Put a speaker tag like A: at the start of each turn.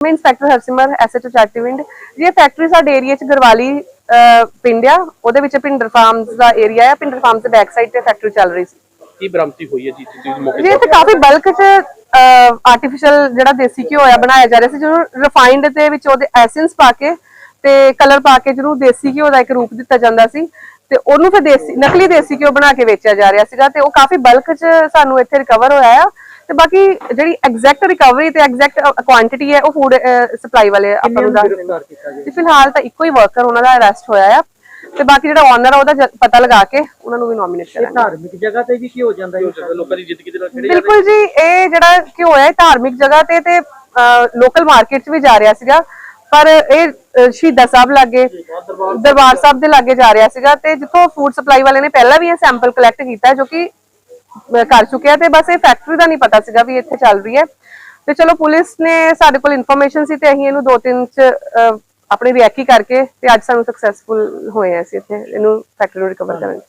A: ਮੈਂ inspector Harsimar SHO ਚੈਟੀਵਿੰਡ ਇਹ factory ਸਾਡੇ ਏਰੀਆ ਚ ਗਰਵਾਲੀ ਪਿੰਡ ਆ। ਉਹਦੇ ਵਿੱਚ ਪਿੰਡਰ ਫਾਰਮਸ ਦਾ ਏਰੀਆ ਆ। ਪਿੰਡਰ ਫਾਰਮਸ ਦੇ ਬੈਕ ਸਾਈਡ ਤੇ ਫੈਕਟਰੀ ਚੱਲ ਰਹੀ ਸੀ।
B: ਕੀ ਬਰਾਮਦੀ ਹੋਈ ਹੈ ਜੀ? ਤੁਸੀਂ ਮੌਕੇ
A: ਜੀ ਇੱਥੇ ਕਾਫੀ ਬਲਕ ਚ ਆਰਟੀਫੀਸ਼ੀਅਲ ਜਿਹੜਾ ਦੇਸੀ ਘਿਓ ਆ ਬਣਾਇਆ ਜਾ ਰਿਹਾ ਸੀ। ਜਿਹਨੂੰ ਰਿਫਾਈਨਡ ਦੇ ਵਿੱਚ ਉਹਦੇ ਐਸੈਂਸ ਪਾ ਕੇ ਤੇ ਕਲਰ ਪਾ ਕੇ ਜਿਹਨੂੰ ਦੇਸੀ ਘਿਓ ਦਾ ਇੱਕ ਰੂਪ ਦਿੱਤਾ ਜਾਂਦਾ ਸੀ ਤੇ ਉਹਨੂੰ ਫਿਰ ਦੇਸੀ ਨਕਲੀ ਦੇਸੀ ਘਿਓ ਬਣਾ ਕੇ ਵੇਚਿਆ ਜਾ ਰਿਹਾ ਸੀਗਾ। ਤੇ ਉਹ ਕਾਫੀ ਬਲਕ ਚ ਸਾਨੂੰ ਇੱਥੇ ਰਿਕਵਰ ਹੋਇਆ ਆ। ਤੇ ਬਾਕੀ ਜਿਹੜੀ ਐਗਜ਼ੈਕਟ ਰਿਕਵਰੀ ਤੇ ਐਗਜ਼ੈਕਟ ਕੁਆਂਟੀਟੀ ਹੈ ਉਹ ਫੂਡ ਸਪਲਾਈ ਵਾਲੇ ਆਪਾਂ ਨੂੰ ਦੱਸ ਦੇਣਗੇ ਤੇ ਫਿਲਹਾਲ ਤਾਂ ਇੱਕੋ ਹੀ ਵਰਕਰ ਉਹਨਾਂ ਦਾ ਅਰੈਸਟ ਹੋਇਆ ਆ। ਤੇ ਬਾਕੀ ਜਿਹੜਾ ਓਨਰ ਆ ਉਹਦਾ ਪਤਾ ਲਗਾ ਕੇ ਉਹਨਾਂ ਨੂੰ ਵੀ ਨੋਮੀਨੇਟ ਕਰਾਂਗੇ।
C: ਧਾਰਮਿਕ ਜਗ੍ਹਾ ਤੇ ਵੀ ਕੀ ਹੋ ਜਾਂਦਾ ਹੈ
B: ਲੋਕਾਂ ਦੀ ਜ਼ਿੰਦਗੀ ਦੇ ਨਾਲ ਖੇਡੇ
A: ਬਿਲਕੁਲ ਜੀ ਇਹ ਜਿਹੜਾ ਘਿਓ ਹੈ ਇਹ ਧਾਰਮਿਕ ਜਗ੍ਹਾ ਤੇ ਤੇ ਲੋਕਲ ਮਾਰਕੀਟ 'ਚ ਵੀ ਜਾ ਰਿਹਾ ਸੀਗਾ। ਪਰ ਇਹ ਸ਼ਹੀਦਾਂ ਸਾਹਿਬ ਲਾਗੇ ਦਰਬਾਰ ਸਾਹਿਬ ਦੇ ਲਾਗੇ ਜਾ ਰਿਹਾ ਸੀਗਾ ਤੇ ਜਿੱਥੋਂ ਫੂਡ ਸਪਲਾਈ ਵਾਲੇ ਨੇ ਪਹਿਲਾਂ ਵੀ ਇਹ ਸੈਂਪਲ ਕਲੈਕਟ ਕੀਤਾ ਹੈ, ਜੋ ਕਿ ਕਰ ਚੁੱਕਿਆ ਤੇ ਬਸ ਇਹ ਫੈਕਟਰੀ ਦਾ ਨਹੀਂ ਪਤਾ ਸੀਗਾ ਵੀ ਇੱਥੇ ਚੱਲ ਰਹੀ ਹੈ। ਤੇ ਚਲੋ ਪੁਲਿਸ ਨੇ ਸਾਡੇ ਕੋਲ ਇਨਫੋਰਮੇਸ਼ਨ ਸੀ ਤੇ ਅਸੀਂ ਇਹਨੂੰ ਦੋ ਤਿੰਨ ਚ ਆਪਣੀ ਰਿਐਕੀ ਕਰਕੇ ਤੇ ਅੱਜ ਸਾਨੂੰ ਸਕਸੈਸਫੁਲ ਹੋਏ ਆ ਅਸੀਂ ਇੱਥੇ। ਇਹਨੂੰ ਫੈਕਟਰੀ ਨੂੰ ਰਿਕਵਰ ਕਰਨ